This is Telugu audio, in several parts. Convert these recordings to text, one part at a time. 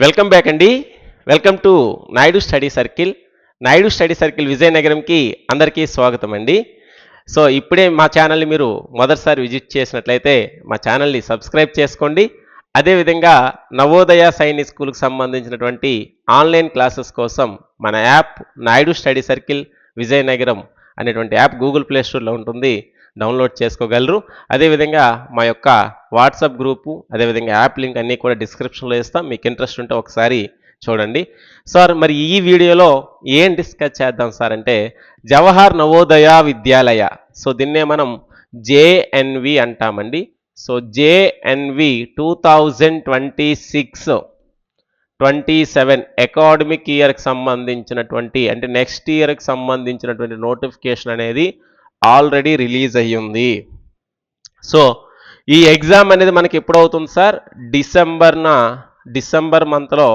వెల్కమ్ బ్యాక్ అండి. Welcome to Naidu study circle. Naidu study circle విజయనగరంకి అందరికీ స్వాగతం అండి. సో ఇప్పుడే మా ఛానల్ని మీరు మొదటిసారి విజిట్ చేసినట్లయితే మా ఛానల్ని సబ్స్క్రైబ్ చేసుకోండి. అదేవిధంగా నవోదయ సైనిక్ స్కూల్కి సంబంధించినటువంటి ఆన్లైన్ క్లాసెస్ కోసం మన app Naidu study circle Vizianagaram అనేటువంటి యాప్ గూగుల్ ప్లే స్టోర్లో ఉంటుంది. డౌన్లోడ్ చేసుకోగలరు. అదేవిధంగా మా యొక్క వాట్సాప్ గ్రూపు అదేవిధంగా యాప్ లింక్ అన్నీ కూడా డిస్క్రిప్షన్లో ఇస్తాం. మీకు ఇంట్రెస్ట్ ఉంటే ఒకసారి చూడండి. సార్ మరి ఈ వీడియోలో ఏం డిస్కస్ చేద్దాం సార్ అంటే జవహర్ నవోదయ విద్యాలయ. సో దీన్నే మనం జేఎన్వి అంటామండి. So JNV two thousand twenty six twenty seven academic ఇయర్కి సంబంధించినటువంటి అంటే నెక్స్ట్ ఇయర్కి సంబంధించినటువంటి నోటిఫికేషన్ అనేది ఆల్రెడీ రిలీజ్ అయ్యింది సో ఈ ఎగ్జామ్ అనేది మనకి ఎప్పుడవుతుంది సార్? డిసెంబర్న డిసెంబర్ మంత్లో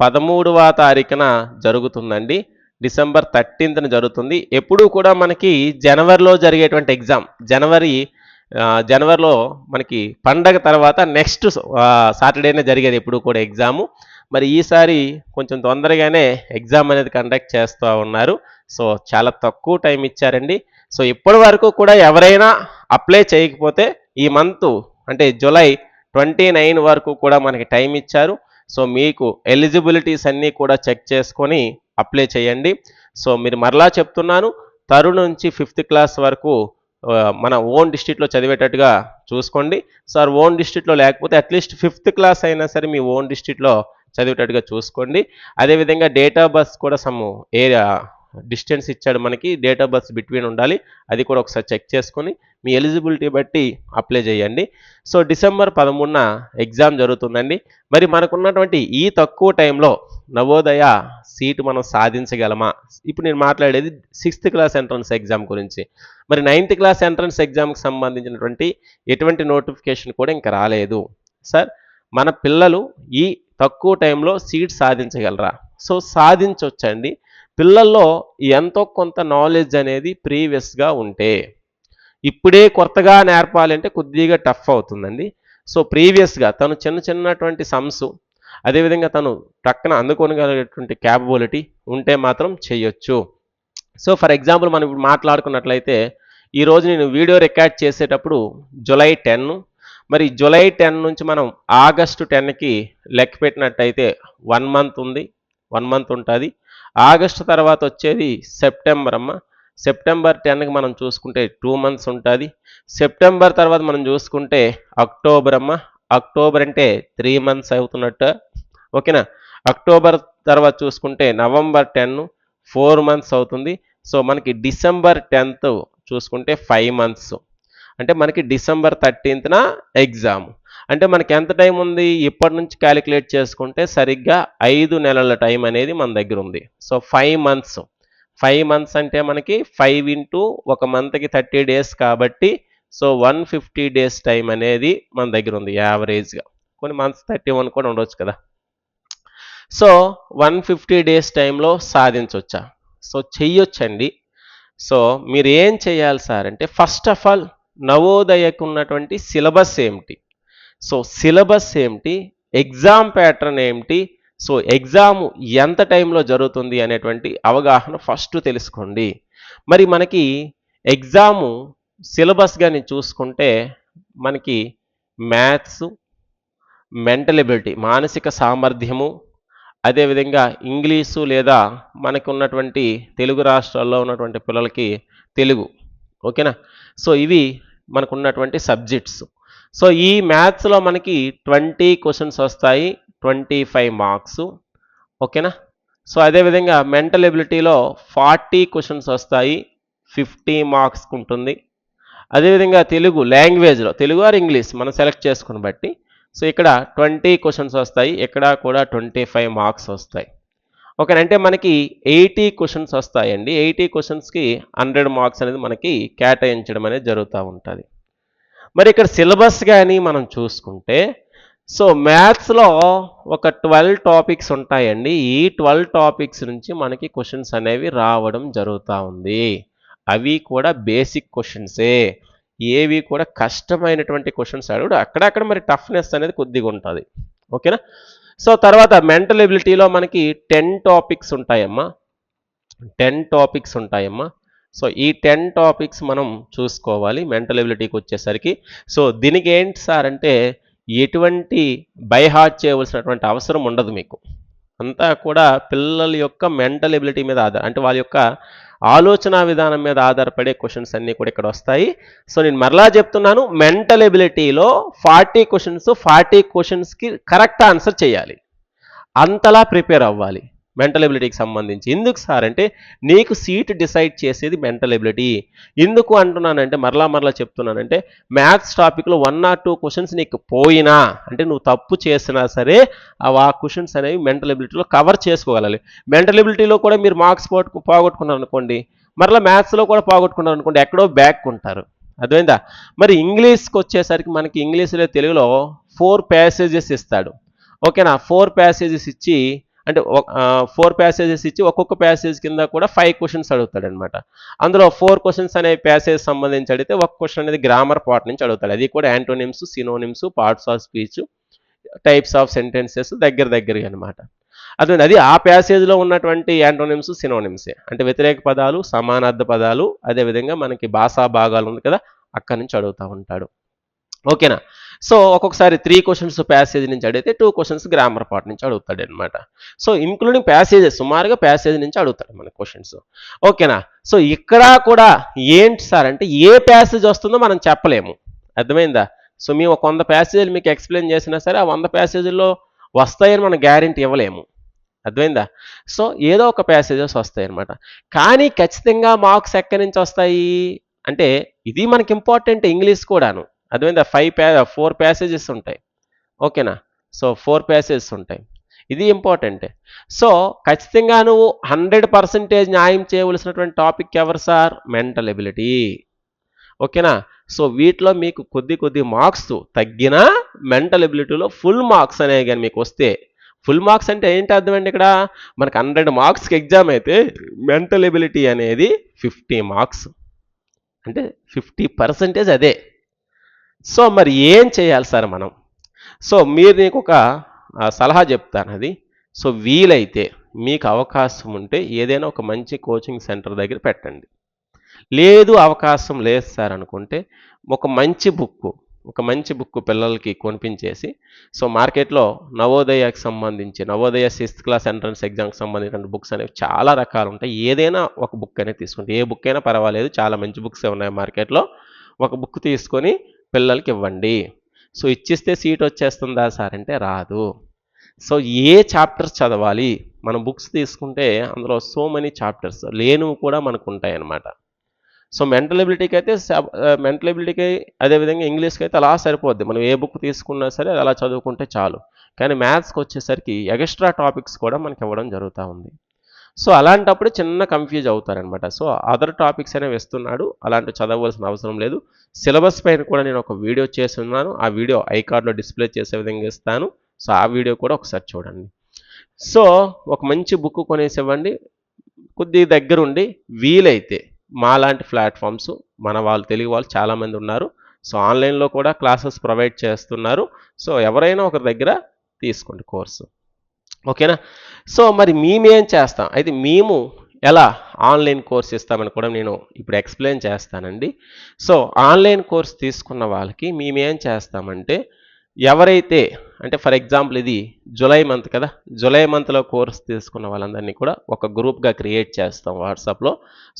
పదమూడవ తారీఖున జరుగుతుందండి. డిసెంబర్ థర్టీన్త్న జరుగుతుంది. ఎప్పుడూ కూడా మనకి జనవరిలో జరిగేటువంటి ఎగ్జామ్. జనవరి జనవరిలో మనకి పండగ తర్వాత నెక్స్ట్ సాటర్డేనే జరిగేది ఎప్పుడు కూడా ఎగ్జాము. మరి ఈసారి కొంచెం తొందరగానే ఎగ్జామ్ అనేది కండక్ట్ చేస్తూ ఉన్నారు. సో చాలా తక్కువ టైం ఇచ్చారండి. సో ఇప్పటి వరకు కూడా ఎవరైనా అప్లై చేయకపోతే ఈ మంత్ అంటే జూలై ట్వంటీ నైన్ వరకు కూడా మనకి టైం ఇచ్చారు. సో మీకు ఎలిజిబిలిటీస్ అన్నీ కూడా చెక్ చేసుకొని అప్లై చేయండి. సో మీరు మరలా చెప్తున్నాను తరుణ్ నుంచి ఫిఫ్త్ క్లాస్ వరకు మన ఓన్ డిస్ట్రిక్ట్లో చదివేటట్టుగా చూసుకోండి. సార్ ఓన్ డిస్ట్రిక్ట్లో లేకపోతే అట్లీస్ట్ ఫిఫ్త్ క్లాస్ అయినా సరే మీ ఓన్ డిస్ట్రిక్ట్లో చదివేటట్టుగా చూసుకోండి. అదేవిధంగా డేట్ ఆఫ్ బర్త్ కూడా సమ్ ఏరియా డిస్టెన్స్ ఇచ్చాడు మనకి డేట్ ఆఫ్ బర్త్ బిట్వీన్ ఉండాలి. అది కూడా ఒకసారి చెక్ చేసుకొని మీ ఎలిజిబిలిటీ బట్టి అప్లై చేయండి. సో డిసెంబర్ పదమూడున ఎగ్జామ్ జరుగుతుందండి. మరి మనకున్నటువంటి ఈ తక్కువ టైంలో నవోదయ సీటు మనం సాధించగలమా? ఇప్పుడు నేను మాట్లాడేది సిక్స్త్ క్లాస్ ఎంట్రన్స్ ఎగ్జామ్ గురించి. మరి నైన్త్ క్లాస్ ఎంట్రన్స్ ఎగ్జామ్కి సంబంధించినటువంటి ఎటువంటి నోటిఫికేషన్ కూడా ఇంకా రాలేదు. సార్ మన పిల్లలు ఈ తక్కువ టైంలో సీట్ సాధించగలరా? సో సాధించవచ్చండి పిల్లల్లో ఎంతో కొంత నాలెడ్జ్ అనేది ప్రీవియస్గా ఉంటే ఇప్పుడే కొత్తగా నేర్పాలంటే కొద్దిగా టఫ్ అవుతుందండి. సో ప్రీవియస్గా తను చిన్న చిన్నటువంటి సమ్స్ అదేవిధంగా తను టక్కన అందుకోగలిగేటువంటి క్యాపబిలిటీ ఉంటే మాత్రం చేయొచ్చు. సో ఫర్ ఎగ్జాంపుల్ మనం ఇప్పుడు మాట్లాడుకున్నట్లయితే ఈరోజు నేను వీడియో రికార్డ్ చేసేటప్పుడు జులై టెన్ మరి జులై టెన్ నుంచి మనం ఆగస్టు టెన్కి లెక్క పెట్టినట్టయితే వన్ మంత్ ఉంది వన్ మంత్ ఉంటుంది. ఆగస్టు తర్వాత వచ్చేది సెప్టెంబర్ అమ్మ. సెప్టెంబర్ టెన్కి మనం చూసుకుంటే టూ మంత్స్ ఉంటుంది. సెప్టెంబర్ తర్వాత మనం చూసుకుంటే అక్టోబర్ అమ్మ. అక్టోబర్ అంటే త్రీ మంత్స్ అవుతున్నట్టు. ఓకేనా? అక్టోబర్ తర్వాత చూసుకుంటే నవంబర్ టెన్ ఫోర్ మంత్స్ అవుతుంది. సో మనకి డిసెంబర్ టెన్త్ చూసుకుంటే ఫైవ్ మంత్స్. అంటే మనకి డిసెంబర్ థర్టీన్త్న ఎగ్జామ్. అంటే మనకి ఎంత టైం ఉంది ఇప్పటి నుంచి క్యాలిక్యులేట్ చేసుకుంటే సరిగ్గా ఐదు నెలల టైం అనేది మన దగ్గర ఉంది. So five months. Five months అంటే మనకి ఫైవ్ ఇంటూ ఒక మంత్కి థర్టీ డేస్ కాబట్టి so one fifty days time అనేది మన దగ్గర ఉంది యావరేజ్గా. కొన్ని మంత్స్ థర్టీ వన్ కూడా ఉండొచ్చు కదా. సో వన్ ఫిఫ్టీ డేస్ టైంలో సాధించవచ్చా సో చెయ్యొచ్చండి. సో మీరు ఏం చేయాలి సార్ అంటే ఫస్ట్ ఆఫ్ ఆల్ నవోదయకు ఉన్నటువంటి సిలబస్ ఏమిటి? సో సిలబస్ ఏమిటి? ఎగ్జామ్ ప్యాటర్న్ ఏమిటి? సో ఎగ్జామ్ ఎంత టైంలో జరుగుతుంది అనేటువంటి అవగాహన ఫస్ట్ తెలుసుకోండి. మరి మనకి ఎగ్జాము సిలబస్ కానీ చూసుకుంటే మనకి మ్యాథ్స్ మెంటల్ ఎబిలిటీ మానసిక సామర్థ్యము అదేవిధంగా ఇంగ్లీషు లేదా మనకు ఉన్నటువంటి తెలుగు రాష్ట్రాల్లో ఉన్నటువంటి పిల్లలకి తెలుగు. ఓకేనా? సో ఇవి మనకున్నటువంటి సబ్జెక్ట్స్. సో ఈ మ్యాథ్స్లో మనకి ట్వంటీ క్వశ్చన్స్ వస్తాయి ట్వంటీ ఫైవ్ మార్క్స్ ఓకేనా సో అదేవిధంగా మెంటల్ ఎబిలిటీలో ఫార్టీ క్వశ్చన్స్ వస్తాయి ఫిఫ్టీ మార్క్స్కి ఉంటుంది అదేవిధంగా తెలుగు లాంగ్వేజ్లో తెలుగు ఆర్ ఇంగ్లీష్ మనం సెలెక్ట్ చేసుకుని బట్టి సో ఇక్కడ ట్వంటీ క్వశ్చన్స్ వస్తాయి ఇక్కడ కూడా ట్వంటీ ఫైవ్ మార్క్స్ వస్తాయి ఓకే అంటే మనకి ఎయిటీ క్వశ్చన్స్ వస్తాయండి. ఎయిటీ క్వశ్చన్స్కి హండ్రెడ్ మార్క్స్ అనేది మనకి కేటాయించడం అనేది జరుగుతూ ఉంటుంది. మరి ఇక్కడ సిలబస్ కానీ మనం చూసుకుంటే సో మ్యాథ్స్లో ఒక ట్వెల్వ్ టాపిక్స్ ఉంటాయండి. ఈ ట్వెల్వ్ టాపిక్స్ నుంచి మనకి క్వశ్చన్స్ అనేవి రావడం జరుగుతూ ఉంది. అవి కూడా బేసిక్ క్వశ్చన్సే. ఏవి కూడా కష్టమైనటువంటి క్వశ్చన్స్ అడుగుడు అక్కడక్కడ మరి టఫ్నెస్ అనేది కొద్దిగా ఉంటుంది. ఓకేనా? సో తర్వాత మెంటల్ ఎబిలిటీలో మనకి టెన్ టాపిక్స్ ఉంటాయమ్మా. టెన్ టాపిక్స్ ఉంటాయమ్మా. సో ఈ టెన్ టాపిక్స్ మనం చూసుకోవాలి మెంటల్ ఎబిలిటీకి వచ్చేసరికి. సో దీనికి ఏంటి సార్ అంటే ఎటువంటి బైహార్ట్ చేయవలసినటువంటి అవసరం ఉండదు మీకు. అంతా కూడా పిల్లల యొక్క మెంటల్ ఎబిలిటీ మీద ఆధార అంటే వాళ్ళ యొక్క ఆలోచన విధానం మీద ఆధారపడే క్వశ్చన్స్ అన్నీ కూడా ఇక్కడ వస్తాయి. సో నేను మరలా చెప్తున్నాను మెంటల్ ఎబిలిటీలో ఫార్టీ క్వశ్చన్స్ ఫార్టీ క్వశ్చన్స్కి కరెక్ట్ ఆన్సర్ చేయాలి. అంతలా ప్రిపేర్ అవ్వాలి. మెంటల్ ఎబిలిటీకి సంబంధించి. ఎందుకు సార్ అంటే నీకు సీట్ డిసైడ్ చేసేది మెంటల్ ఎబిలిటీ ఎందుకు అంటున్నానంటే మరలా మరలా చెప్తున్నానంటే మ్యాథ్స్ టాపిక్లో వన్ ఆర్ టూ క్వశ్చన్స్ నీకు పోయినా అంటే నువ్వు తప్పు చేసినా సరే అవి ఆ క్వశ్చన్స్ అనేవి మెంటల్ ఎబిలిటీలో కవర్ చేసుకోగలాలి మెంటల్ ఎబిలిటీలో కూడా మీరు మార్క్స్ పోగొట్టు పోగొట్టుకున్నారు అనుకోండి మరలా మ్యాథ్స్లో కూడా పోగొట్టుకున్నారు అనుకోండి ఎక్కడో బ్యాక్ ఉంటారు. అర్థమైందా? మరి ఇంగ్లీష్కి వచ్చేసరికి మనకి ఇంగ్లీష్లో తెలుగులో ఫోర్ ప్యాసేజెస్ ఇస్తాడు. ఓకేనా? ఫోర్ ప్యాసేజెస్ ఇచ్చి అంటే ఫోర్ ప్యాసేజెస్ ఇచ్చి ఒక్కొక్క ప్యాసేజ్ కింద కూడా ఫైవ్ క్వశ్చన్స్ అడుగుతాడు అనమాట అందులో ఫోర్ క్వశ్చన్స్ అనే ప్యాసేజ్ సంబంధించి అడిగితే ఒక క్వశ్చన్ అనేది గ్రామర్ పార్ట్ నుంచి అడుగుతాడు. అది కూడా antonyms synonyms parts of speech types of sentences దగ్గర దగ్గరగా అనమాట అదే అది ఆ ప్యాసేజ్లో ఉన్నటువంటి యాంటోనిమ్స్ సినోనిమ్సే అంటే వ్యతిరేక పదాలు సమానార్థ పదాలు అదేవిధంగా మనకి భాషా భాగాలు ఉంది కదా అక్కడి నుంచి అడుగుతూ ఉంటాడు. ఓకేనా? సో ఒక్కొక్కసారి త్రీ క్వశ్చన్స్ ప్యాసేజ్ నుంచి అడిగితే టూ క్వశ్చన్స్ గ్రామర్ పార్ట్ నుంచి అడుగుతాడు అనమాట సో ఇంక్లూడింగ్ ప్యాసేజెస్ సుమారుగా ప్యాసేజ్ నుంచి అడుగుతాడు మన క్వశ్చన్స్ ఓకేనా? సో ఇక్కడ కూడా ఏంటి సార్ అంటే ఏ ప్యాసేజ్ వస్తుందో మనం చెప్పలేము. అర్థమైందా? సో మేము ఒక వంద ప్యాసేజీలు మీకు ఎక్స్ప్లెయిన్ చేసినా సరే ఆ వంద ప్యాసేజీల్లో వస్తాయని మనం గ్యారెంటీ ఇవ్వలేము. అర్థమైందా? సో ఏదో ఒక ప్యాసేజెస్ వస్తాయి అనమాట కానీ ఖచ్చితంగా మార్క్స్ ఎక్కడి నుంచి వస్తాయి? అంటే ఇది మనకి ఇంపార్టెంట్ ఇంగ్లీష్ కూడాను. అర్థమైందా? ఫైవ్ ప్యా ఫోర్ ప్యాసేజెస్ ఉంటాయి. ఓకేనా? సో ఫోర్ ప్యాసేజెస్ ఉంటాయి. ఇది ఇంపార్టెంటే సో ఖచ్చితంగా నువ్వు హండ్రెడ్ పర్సెంటేజ్ న్యాయం చేయవలసినటువంటి టాపిక్ ఎవరు సార్? మెంటల్ ఎబిలిటీ ఓకేనా? సో వీటిలో మీకు కొద్ది కొద్ది మార్క్స్ తగ్గిన మెంటల్ ఎబిలిటీలో ఫుల్ మార్క్స్ అనేవి కానీ మీకు వస్తే ఫుల్ మార్క్స్ అంటే ఏంటి అర్థమండి ఇక్కడ? మనకు హండ్రెడ్ మార్క్స్కి ఎగ్జామ్ అయితే మెంటల్ ఎబిలిటీ అనేది ఫిఫ్టీ మార్క్స్ అంటే ఫిఫ్టీ పర్సెంటేజ్ అదే. సో మరి ఏం చేయాలి సార్ మనం? సో మీరు నీకు ఒక సలహా చెప్తాను అది. సో వీలైతే మీకు అవకాశం ఉంటే ఏదైనా ఒక మంచి కోచింగ్ సెంటర్ దగ్గర పెట్టండి. లేదు అవకాశం లేదు సార్ అనుకుంటే ఒక మంచి బుక్ ఒక మంచి బుక్ పిల్లలకి కొనిపించేసి సో మార్కెట్లో నవోదయకి సంబంధించి నవోదయ సిక్స్త్ క్లాస్ ఎంట్రన్స్ ఎగ్జామ్కి సంబంధించిన బుక్స్ అనేవి చాలా రకాలు ఉంటాయి. ఏదైనా ఒక బుక్ అనేది తీసుకుంటే ఏ బుక్ అయినా పర్వాలేదు. చాలా మంచి బుక్స్ ఉన్నాయి మార్కెట్లో. ఒక బుక్ తీసుకొని పిల్లలకి ఇవ్వండి సో ఇచ్చిస్తే సీట్ వచ్చేస్తుందా సార్ అంటే రాదు. సో ఏ చాప్టర్స్ చదవాలి? మనం బుక్స్ తీసుకుంటే అందులో సో మెనీ చాప్టర్స్ లేనివి కూడా మనకు ఉంటాయి అన్నమాట సో మెంటల్ ఎబిలిటీకి అయితే మెంటల్ ఎబిలిటీకి అదేవిధంగా ఇంగ్లీష్కి అయితే అలా సరిపోద్ది. మనం ఏ బుక్ తీసుకున్నా సరే అది అలా చదువుకుంటే చాలు. కానీ మ్యాథ్స్కి వచ్చేసరికి ఎక్స్ట్రా టాపిక్స్ కూడా మనకి ఇవ్వడం జరుగుతూ ఉంది. సో అలాంటప్పుడు చిన్న కన్ఫ్యూజ్ అవుతారనమాట సో అదర్ టాపిక్స్ అనేవి ఇస్తున్నాడు అలాంటి చదవవలసిన అవసరం లేదు. సిలబస్ పైన కూడా నేను ఒక వీడియో చేసి ఉన్నాను ఆ వీడియో ఐకార్డ్లో డిస్ప్లే చేసే విధంగా ఇస్తాను. సో ఆ వీడియో కూడా ఒకసారి చూడండి. సో ఒక మంచి బుక్ కొనేసి ఇవ్వండి కొద్ది దగ్గరుండి వీలైతే మాలాంటి ప్లాట్ఫామ్స్ మన వాళ్ళు తెలుగు వాళ్ళు చాలామంది ఉన్నారు. సో ఆన్లైన్లో కూడా క్లాసెస్ ప్రొవైడ్ చేస్తున్నారు. సో ఎవరైనా ఒకరి దగ్గర తీసుకోండి కోర్సు ఓకేనా? సో మరి మేమేం చేస్తాం? అయితే మేము ఎలా ఆన్లైన్ కోర్స్ ఇస్తామని కూడా నేను ఇప్పుడు ఎక్స్ప్లెయిన్ చేస్తానండి. సో ఆన్లైన్ కోర్స్ తీసుకున్న వాళ్ళకి మేమేం చేస్తామంటే ఎవరైతే అంటే ఫర్ ఎగ్జాంపుల్ ఇది జూలై మంత్ కదా జూలై మంత్లో కోర్స్ తీసుకున్న వాళ్ళందరినీ కూడా ఒక గ్రూప్గా క్రియేట్ చేస్తాం వాట్సాప్లో.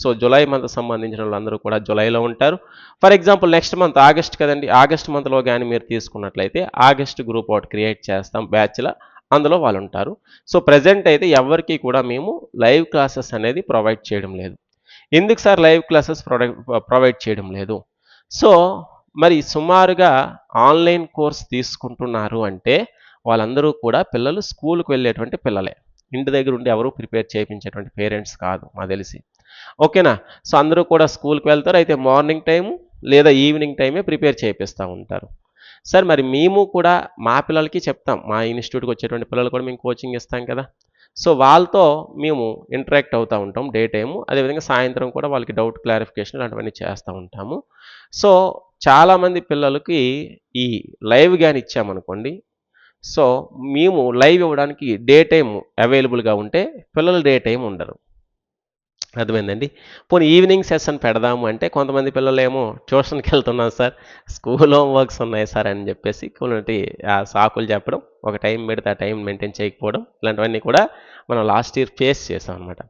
సో జూలై మంత్ సంబంధించిన వాళ్ళందరూ కూడా జూలైలో ఉంటారు. For example next month August కదండి ఆగస్ట్ మంత్లో కానీ మీరు తీసుకున్నట్లయితే ఆగస్ట్ గ్రూప్ ఒకటి క్రియేట్ చేస్తాం బ్యాచ్లో. అందులో వాళ్ళు ఉంటారు సో ప్రజెంట్ అయితే ఎవరికి కూడా మేము లైవ్ క్లాసెస్ అనేది ప్రొవైడ్ చేయడం లేదు. ఎందుకు sir live classes provide provide చేయడం లేదు? సో మరి సుమారుగా ఆన్లైన్ కోర్స్ తీసుకుంటున్నారు అంటే వాళ్ళందరూ కూడా పిల్లలు స్కూల్కి వెళ్ళేటువంటి పిల్లలే. ఇంటి దగ్గర ఉండి ఎవరు ప్రిపేర్ చేయించేటువంటి పేరెంట్స్ కాదు మా తెలిసి. ఓకేనా? సో అందరూ కూడా స్కూల్కి వెళ్తారు. అయితే మార్నింగ్ టైము లేదా ఈవినింగ్ టైమే ప్రిపేర్ చేపిస్తూ ఉంటారు. సార్ మరి మేము కూడా మా పిల్లలకి చెప్తాం. మా ఇన్స్టిట్యూట్కి వచ్చేటువంటి పిల్లలు కూడా మేము కోచింగ్ ఇస్తాం కదా. సో వాళ్ళతో మేము ఇంటరాక్ట్ అవుతూ ఉంటాం డే టైము. అదేవిధంగా సాయంత్రం కూడా వాళ్ళకి డౌట్ క్లారిఫికేషన్ అలాంటివన్నీ చేస్తూ ఉంటాము. సో చాలామంది పిల్లలకి ఈ లైవ్ కానీ ఇచ్చామనుకోండి. సో మేము లైవ్ ఇవ్వడానికి డే టైం అవైలబుల్గా ఉంటే పిల్లలు డే టైం ఉండరు. అర్థమైందండి. పోనీ ఈవినింగ్ సెషన్ పెడదాము అంటే కొంతమంది పిల్లలు ఏమో ట్యూషన్కి వెళ్తున్నాం సార్. స్కూల్ హోమ్ వర్క్స్ ఉన్నాయి సార్ అని చెప్పేసి కొన్ని ఆ సాకులు చెప్పడం ఒక టైం పెడితే ఆ టైం మెయింటైన్ చేయకపోవడం ఇలాంటివన్నీ కూడా మనం లాస్ట్ ఇయర్ ఫేస్ చేసాం అనమాట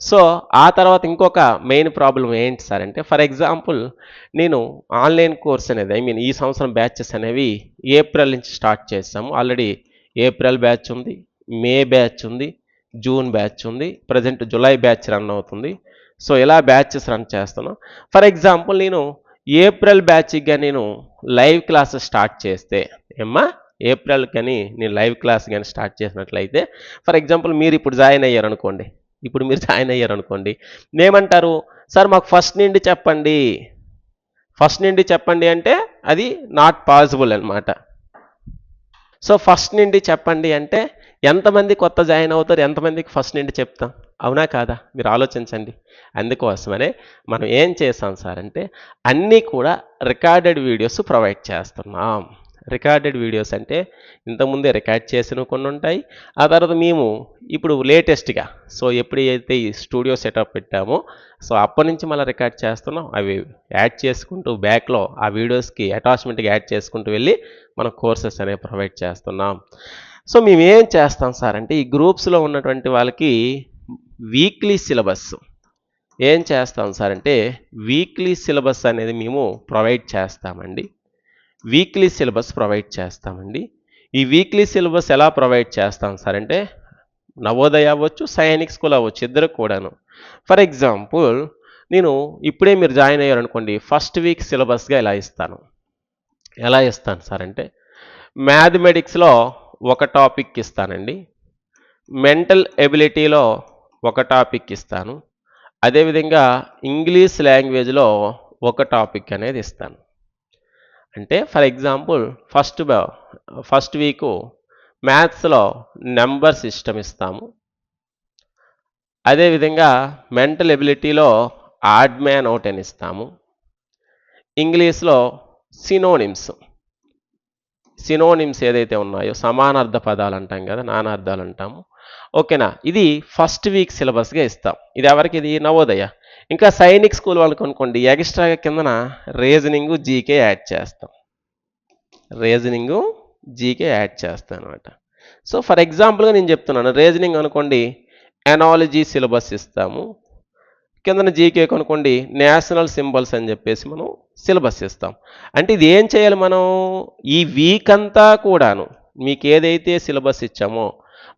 సో ఆ తర్వాత ఇంకొక మెయిన్ ప్రాబ్లం ఏంటి సార్ అంటే ఫర్ ఎగ్జాంపుల్ నేను ఆన్లైన్ కోర్స్ అనేది ఐ మీన్ ఈ సంవత్సరం బ్యాచెస్ అనేవి ఏప్రిల్ నుంచి స్టార్ట్ చేస్తాము ఆల్రెడీ ఏప్రిల్ బ్యాచ్ ఉంది మే బ్యాచ్ ఉంది జూన్ బ్యాచ్ ఉంది ప్రజెంట్ జూలై బ్యాచ్ రన్ అవుతుంది. సో ఇలా బ్యాచెస్ రన్ చేస్తాను? ఫర్ ఎగ్జాంపుల్ నేను ఏప్రిల్ బ్యాచ్గా నేను లైవ్ క్లాసెస్ స్టార్ట్ చేస్తే ఏమ్మా? ఏప్రిల్ కానీ నేను లైవ్ క్లాస్ కానీ స్టార్ట్ చేసినట్లయితే ఫర్ ఎగ్జాంపుల్ మీరు ఇప్పుడు జాయిన్ అయ్యారు అనుకోండి ఇప్పుడు మీరు జాయిన్ అయ్యారు అనుకోండి ఏమంటారు? సార్ మాకు ఫస్ట్ నుండి చెప్పండి. ఫస్ట్ నుండి చెప్పండి అంటే అది నాట్ పాసిబుల్ అనమాట సో ఫస్ట్ నుండి చెప్పండి అంటే ఎంతమంది కొత్త జాయిన్ అవుతారు ఎంతమందికి ఫస్ట్ నుండి చెప్తాం? అవునా కాదా? మీరు ఆలోచించండి. అందుకోసమనే మనం ఏం చేస్తాం సార్ అంటే అన్నీ కూడా రికార్డెడ్ వీడియోస్ ప్రొవైడ్ చేస్తున్నాం. రికార్డెడ్ వీడియోస్ అంటే ఇంతకుముందే రికార్డ్ చేసినవి కొన్ని ఉంటాయి. ఆ తర్వాత మేము ఇప్పుడు లేటెస్ట్గా సో ఎప్పుడైతే ఈ స్టూడియో సెటప్ పెట్టామో సో అప్పటి నుంచి మళ్ళీ రికార్డ్ చేస్తున్నాం. అవి యాడ్ చేసుకుంటూ బ్యాక్లో ఆ వీడియోస్కి అటాచ్మెంట్కి యాడ్ చేసుకుంటూ వెళ్ళి మనం కోర్సెస్ అనేవి ప్రొవైడ్ చేస్తున్నాం. సో మేము ఏం చేస్తాం సార్ అంటే ఈ గ్రూప్స్లో ఉన్నటువంటి వాళ్ళకి వీక్లీ సిలబస్. ఏం చేస్తాం సార్ అంటే వీక్లీ సిలబస్ అనేది మేము ప్రొవైడ్ చేస్తామండి. వీక్లీ సిలబస్ ప్రొవైడ్ చేస్తామండి. ఈ వీక్లీ సిలబస్ ఎలా ప్రొవైడ్ చేస్తాం సార్ అంటే నవోదయ అవ్వచ్చు సైనిక్ స్కూల్ అవ్వచ్చు ఇద్దరు కూడాను. ఫర్ ఎగ్జాంపుల్ నేను ఇప్పుడే మీరు జాయిన్ అయ్యారు అనుకోండి ఫస్ట్ వీక్ సిలబస్గా ఇలా ఇస్తాను? ఎలా ఇస్తాను సార్ అంటే మ్యాథమెటిక్స్లో ఒక టాపిక్ ఇస్తానండి. మెంటల్ ఎబిలిటీలో ఒక టాపిక్ ఇస్తాను. అదేవిధంగా ఇంగ్లీష్ లాంగ్వేజ్లో ఒక టాపిక్ అనేది ఇస్తాను. అంటే for example first first week మ్యాథ్స్లో నెంబర్ సిస్టమ్ ఇస్తాము. అదేవిధంగా మెంటల్ ఎబిలిటీలో ఆడ్ మ్యాన్ అవుట్ అని ఇస్తాము. ఇంగ్లీష్లో సినోనిమ్స్. సినోనిమ్స్ ఏదైతే ఉన్నాయో సమానార్థ పదాలు అంటాం కదా నానార్థాలు అంటాము ఓకేనా? ఇది ఫస్ట్ వీక్ సిలబస్గా ఇస్తాం. ఇది ఎవరికి? ఇది నవోదయ. ఇంకా సైనిక్ స్కూల్ వాళ్ళకి అనుకోండి ఎక్స్ట్రాగా కిందన రీజనింగ్ జీకే యాడ్ చేస్తాం. రీజనింగ్ జీకే యాడ్ చేస్తాను అనమాట సో ఫర్ ఎగ్జాంపుల్గా నేను చెప్తున్నాను రీజనింగ్ అనుకోండి ఎనాలజీ సిలబస్ ఇస్తాము. కిందన జీకే అనుకోండి నేషనల్ సింబల్స్ అని చెప్పేసి మనం సిలబస్ ఇస్తాం. అంటే ఇది ఏం చేయాలి మనం? ఈ వీక్ అంతా కూడాను మీకు ఏదైతే సిలబస్ ఇచ్చామో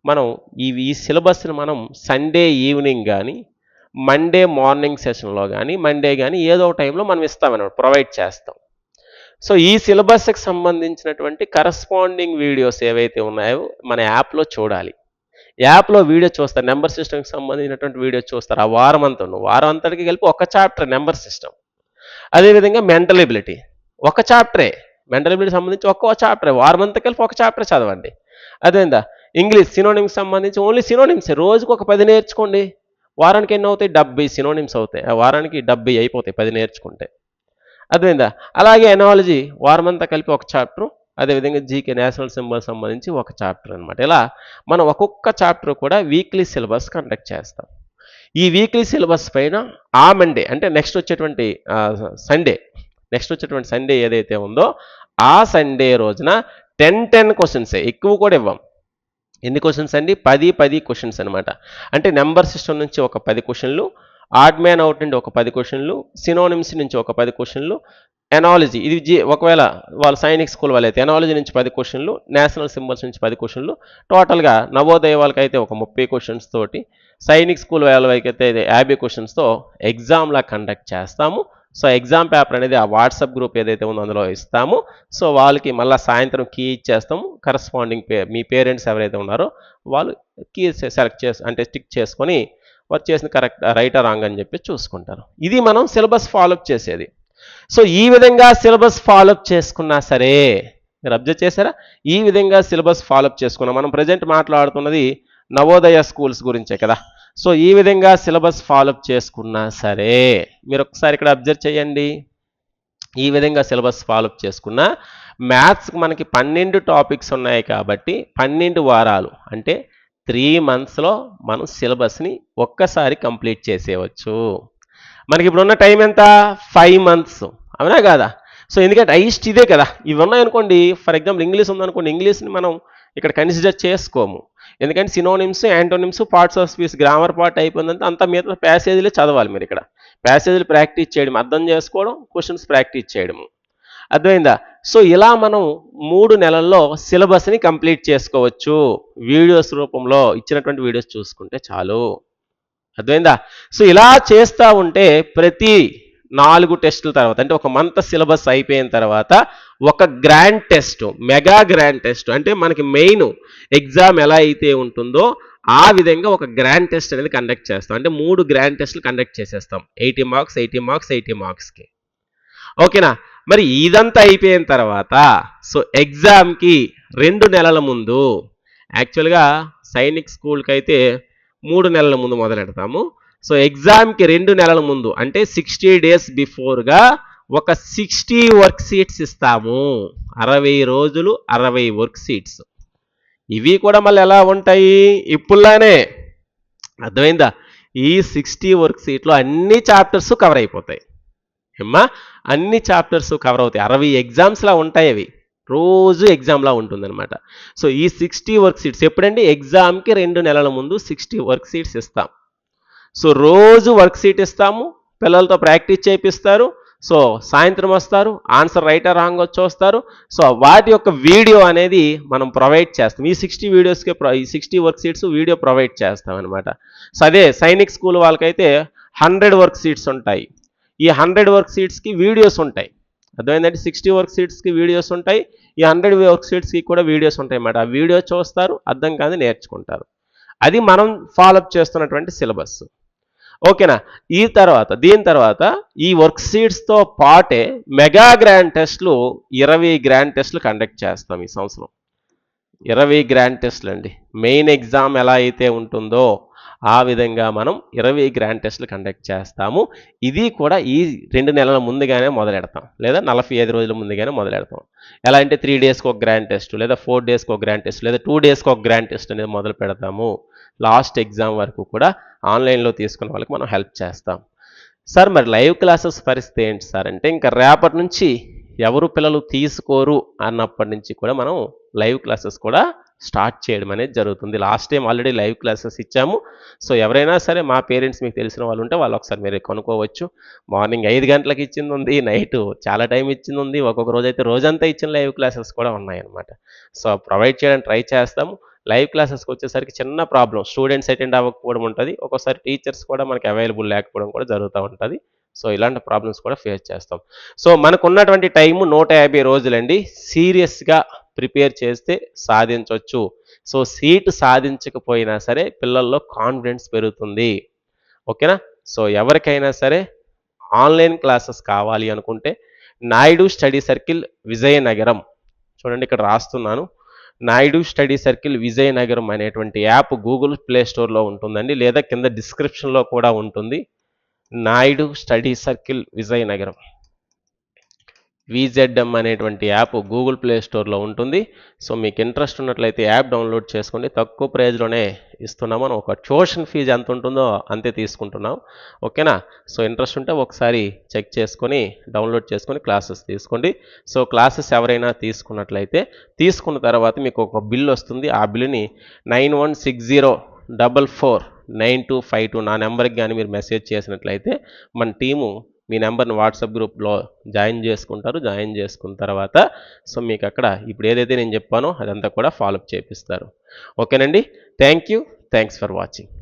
మనం ఈ ఈ సిలబస్ని మనం సండే ఈవినింగ్ కానీ మండే మార్నింగ్ సెషన్లో కానీ మండే కానీ ఏదో ఒక టైంలో మనం ఇస్తామన్నమాట ప్రొవైడ్ చేస్తాం. సో ఈ సిలబస్కి సంబంధించినటువంటి కరస్పాండింగ్ వీడియోస్ ఏవైతే ఉన్నాయో మన యాప్లో చూడాలి. యాప్లో వీడియో చూస్తారు నెంబర్ సిస్టమ్కి సంబంధించినటువంటి వీడియో చూస్తారు ఆ వారం అంతా వారం అంతటికి కలిపి ఒక చాప్టర్ నెంబర్ సిస్టమ్. అదేవిధంగా మెంటల్ ఎబిలిటీ. ఒక చాప్టరే. మెంటల్ ఎబిలిటీ సంబంధించి ఒక్క చాప్టరే. వారం అంతా కలిపి ఒక చాప్టర్ చదవండి. అదేందా? ఇంగ్లీష్ సినోనిమ్స్ సంబంధించి ఓన్లీ సినోనిమ్స్. రోజుకు ఒక పది నేర్చుకోండి. వారానికి ఎన్ని అవుతాయి డెబ్బై సినోనిమ్స్ అవుతాయి. ఆ వారానికి డెబ్బై అయిపోతాయి పది నేర్చుకుంటే. అర్థమైందా అలాగే ఎనాలజీ. వారమంతా కలిపి ఒక చాప్టర్. అదేవిధంగా జీకే నేషనల్ సింబల్ సంబంధించి ఒక చాప్టర్ అనమాట ఇలా మనం ఒక్కొక్క చాప్టర్ కూడా వీక్లీ సిలబస్ కండక్ట్ చేస్తాం. ఈ వీక్లీ సిలబస్ పైన ఆ మండే అంటే నెక్స్ట్ వచ్చేటువంటి సండే నెక్స్ట్ వచ్చేటువంటి సండే ఏదైతే ఉందో ఆ సండే రోజున టెన్ టెన్ క్వశ్చన్సే ఎక్కువ కూడా ఇవ్వం. ఎన్ని క్వశ్చన్స్ అండి? పది పది క్వశ్చన్స్ అనమాట అంటే నెంబర్ సిస్టమ్ నుంచి ఒక పది క్వశ్చన్లు ఆడ్ మ్యాన్ అవుట్ నుండి ఒక పది క్వశ్చన్లు సినోనిమ్స్ నుంచి ఒక పది క్వశ్చన్లు ఎనాలజీ ఇది జీ ఒకవేళ వాళ్ళు సైనిక్ స్కూల్ వాళ్ళైతే ఎనాలజీ నుంచి పది క్వశ్చన్లు నేషనల్ సింబల్స్ నుంచి పది క్వశ్చన్లు టోటల్గా నవోదయ వాళ్ళకైతే ఒక ముప్పై క్వశ్చన్స్ తోటి సైనిక్ స్కూల్ వాళ్ళకైతే యాభై క్వశ్చన్స్తో ఎగ్జామ్లా కండక్ట్ చేస్తాము. సో ఎగ్జామ్ పేపర్ అనేది ఆ వాట్సాప్ గ్రూప్ ఏదైతే ఉందో అందులో ఇస్తాము. సో వాళ్ళకి మళ్ళీ సాయంత్రం కీ ఇచ్చేస్తాము. కరస్పాండింగ్ పే మీ పేరెంట్స్ ఎవరైతే ఉన్నారో వాళ్ళు కీ సెలెక్ట్ చేసి అంటే స్టిక్ చేసుకొని వారు చేసిన కరెక్ట్ రైట్ రాంగ్ అని చెప్పి చూసుకుంటారు. ఇది మనం సిలబస్ ఫాలోఅప్ చేసేది. సో ఈ విధంగా సిలబస్ ఫాలోఅప్ చేసుకున్నా సరే మీరు అబ్జర్వ్ చేశారా? ఈ విధంగా సిలబస్ ఫాలోఅప్ చేసుకున్నాం. మనం ప్రజెంట్ మాట్లాడుతున్నది నవోదయ స్కూల్స్ గురించే కదా. సో ఈ విధంగా సిలబస్ ఫాలోఅప్ చేసుకున్నా సరే మీరు ఒకసారి ఇక్కడ అబ్జర్వ్ చేయండి. ఈ విధంగా సిలబస్ ఫాలోఅప్ చేసుకున్నా మ్యాథ్స్కి మనకి పన్నెండు టాపిక్స్ ఉన్నాయి కాబట్టి పన్నెండు వారాలు అంటే త్రీ మంత్స్లో మనం సిలబస్ని ఒక్కసారి కంప్లీట్ చేసేయవచ్చు మనకి ఇప్పుడు ఉన్న టైం ఎంత? Five months. అవునా కాదా? సో ఎందుకంటే హైయెస్ట్ ఇదే కదా. ఇవి ఉన్నాయనుకోండి ఫర్ ఎగ్జాంపుల్ ఇంగ్లీష్ ఉందనుకోండి ఇంగ్లీష్ని మనం ఇక్కడ కన్సిడర్ చేసుకోము. ఎందుకంటే synonyms antonyms parts of speech grammar part అయిపోయిందంటే అంత మిగతా ప్యాసేజీలే చదవాలి మీరు ఇక్కడ. ప్యాసేజీలు ప్రాక్టీస్ చేయడం అర్థం చేసుకోవడం క్వశ్చన్స్ ప్రాక్టీస్ చేయడము. అర్థమైందా? సో ఇలా మనం మూడు నెలల్లో సిలబస్ని కంప్లీట్ చేసుకోవచ్చు. వీడియోస్ రూపంలో ఇచ్చినటువంటి వీడియోస్ చూసుకుంటే చాలు. అర్థమైందా? సో ఇలా చేస్తూ ఉంటే ప్రతి నాలుగు టెస్టుల తర్వాత అంటే ఒక మంత్ సిలబస్ అయిపోయిన తర్వాత ఒక grand test mega grand test అంటే మనకి మెయిన్ ఎగ్జామ్ ఎలా అయితే ఉంటుందో ఆ విధంగా ఒక గ్రాండ్ టెస్ట్ అనేది కండక్ట్ చేస్తాం. అంటే మూడు గ్రాండ్ టెస్ట్లు కండక్ట్ చేసేస్తాం. Eighty marks eighty marks eighty మార్క్స్కి. ఓకేనా? మరి ఇదంతా అయిపోయిన తర్వాత సో ఎగ్జామ్కి రెండు నెలల ముందు యాక్చువల్గా సైనిక్ స్కూల్కి అయితే మూడు నెలల ముందు మొదలెడతాము సో ఎగ్జామ్కి రెండు నెలల ముందు అంటే సిక్స్టీ డేస్ బిఫోర్గా ఒక సిక్స్టీ వర్క్ షీట్స్ ఇస్తాము. అరవై రోజులు అరవై వర్క్ షీట్స్. ఇవి కూడా మళ్ళీ ఎలా ఉంటాయి? ఇప్పుడులానే. అర్థమైందా? ఈ సిక్స్టీ వర్క్ షీట్లో అన్ని చాప్టర్స్ కవర్ అయిపోతాయి. ఏమ్మా అన్ని చాప్టర్స్ కవర్ అవుతాయి. అరవై ఎగ్జామ్స్లా ఉంటాయి అవి. రోజు ఎగ్జామ్లా ఉంటుందన్నమాట. సో ఈ సిక్స్టీ వర్క్ షీట్స్ ఎప్పుడండి? ఎగ్జామ్కి రెండు నెలల ముందు సిక్స్టీ వర్క్ షీట్స్ ఇస్తాం. సో రోజు వర్క్ షీట్ ఇస్తాము. పిల్లలతో ప్రాక్టీస్ చేపిస్తారు. సో సాయంత్రం వస్తారు. ఆన్సర్ రైటర్ రాంగ్ వచ్చి వస్తారు. సో వాటి యొక్క వీడియో అనేది మనం ప్రొవైడ్ చేస్తాం. ఈ సిక్స్టీ వీడియోస్కి ఈ sixty work sheets video provide చేస్తాం అనమాట సో అదే సైనిక్ స్కూల్ వాళ్ళకైతే హండ్రెడ్ వర్క్ షీట్స్ ఉంటాయి. ఈ హండ్రెడ్ వర్క్ షీట్స్కి వీడియోస్ ఉంటాయి. అర్థమైందంటే సిక్స్టీ వర్క్ షీట్స్కి వీడియోస్ ఉంటాయి. ఈ హండ్రెడ్ వర్క్ షీట్స్కి కూడా వీడియోస్ ఉంటాయి అన్నమాట ఆ వీడియో చూస్తారు అర్థం కాదు నేర్చుకుంటారు. అది మనం ఫాలోఅప్ చేస్తున్నటువంటి సిలబస్ ఓకేనా? ఈ తర్వాత దీని తర్వాత ఈ వర్క్ షీట్స్తో పాటే మెగా గ్రాండ్ టెస్ట్లు ఇరవై గ్రాండ్ టెస్ట్లు కండక్ట్ చేస్తాం ఈ సంవత్సరం. ఇరవై గ్రాండ్ టెస్ట్లు అండి మెయిన్ ఎగ్జామ్ ఎలా అయితే ఉంటుందో ఆ విధంగా మనం ఇరవై గ్రాండ్ టెస్ట్లు కండక్ట్ చేస్తాము. ఇది కూడా ఈ రెండు నెలల ముందుగానే మొదలెడతాం. లేదా నలభై ఐదు రోజుల ముందుగానే మొదలెడతాం. ఎలా అంటే త్రీ డేస్కి ఒక గ్రాండ్ టెస్ట్ లేదా ఫోర్ డేస్కి ఒక గ్రాండ్ టెస్ట్ లేదా టూ డేస్కి ఒక గ్రాండ్ టెస్ట్ అనేది మొదలు పెడతాము. లాస్ట్ ఎగ్జామ్ వరకు కూడా ఆన్లైన్లో తీసుకున్న వాళ్ళకి మనం హెల్ప్ చేస్తాం. సార్ మరి లైవ్ క్లాసెస్ పరిస్థితి ఏంటి సార్? అంటే ఇంకా రేపటి నుంచి ఎవరు పిల్లలు తీసుకోరు అన్నప్పటి నుంచి కూడా మనం లైవ్ క్లాసెస్ కూడా స్టార్ట్ చేయడం అనేది జరుగుతుంది. Last time already live classes ఇచ్చాము. సో ఎవరైనా సరే మా పేరెంట్స్ మీకు తెలిసిన వాళ్ళు ఉంటే వాళ్ళు ఒకసారి మీరు కొనుక్కోవచ్చు. మార్నింగ్ ఐదు గంటలకు ఇచ్చింది ఉంది నైట్ చాలా టైం ఇచ్చింది ఉంది. ఒక్కొక్క రోజు అయితే రోజంతా ఇచ్చిన లైవ్ క్లాసెస్ కూడా ఉన్నాయన్నమాట. సో ప్రొవైడ్ చేయడానికి ట్రై చేస్తాము. లైవ్ క్లాసెస్కి వచ్చేసరికి చిన్న ప్రాబ్లం స్టూడెంట్స్ అటెండ్ అవ్వకపోవడం ఉంటుంది. ఒక్కోసారి టీచర్స్ కూడా మనకి అవైలబుల్ లేకపోవడం కూడా జరుగుతూ ఉంటుంది. సో ఇలాంటి ప్రాబ్లమ్స్ కూడా ఫేస్ చేస్తాం. సో మనకు ఉన్నటువంటి టైము నూట యాభై రోజులండి సీరియస్గా ప్రిపేర్ చేస్తే సాధించవచ్చు సో సీట్ సాధించకపోయినా సరే పిల్లల్లో కాన్ఫిడెన్స్ పెరుగుతుంది. ఓకేనా సో ఎవరికైనా సరే ఆన్లైన్ క్లాసెస్ కావాలి అనుకుంటే నాయుడు స్టడీ సర్కిల్ విజయనగరం. చూడండి ఇక్కడ రాస్తున్నాను. నాయుడు స్టడీ సర్కిల్ విజయనగరం అనేటువంటి యాప్ గూగుల్ ప్లే స్టోర్లో ఉంటుందండి. లేదా కింద డిస్క్రిప్షన్లో కూడా ఉంటుంది. Naidu study circle Vizianagaram. VZM అనేటువంటి యాప్ గూగుల్ ప్లే స్టోర్లో ఉంటుంది. సో మీకు ఇంట్రెస్ట్ ఉన్నట్లయితే యాప్ డౌన్లోడ్ చేసుకోండి. తక్కువ ప్రైజ్లోనే ఇస్తున్నాము మనం ఒక ట్యూషన్ ఫీజు ఎంత ఉంటుందో అంతే తీసుకుంటున్నాం. ఓకేనా? సో ఇంట్రెస్ట్ ఉంటే ఒకసారి చెక్ చేసుకొని డౌన్లోడ్ చేసుకొని క్లాసెస్ తీసుకోండి. సో క్లాసెస్ ఎవరైనా తీసుకున్నట్లయితే తీసుకున్న తర్వాత మీకు ఒక బిల్ వస్తుంది. ఆ బిల్లుని nine one six zero double four nine two five two నా నెంబర్కి కానీ మీరు మెసేజ్ చేసినట్లయితే మన టీము మీ నెంబర్ని వాట్సాప్ గ్రూప్లో జాయిన్ చేసుకుంటారు. జాయిన్ చేసుకున్న తర్వాత సో మీకు అక్కడ ఇప్పుడు ఏదైతే నేను చెప్పానో అదంతా కూడా ఫాలోఅప్ చేపిస్తారు. ఓకేనండి? Thank you thanks for watching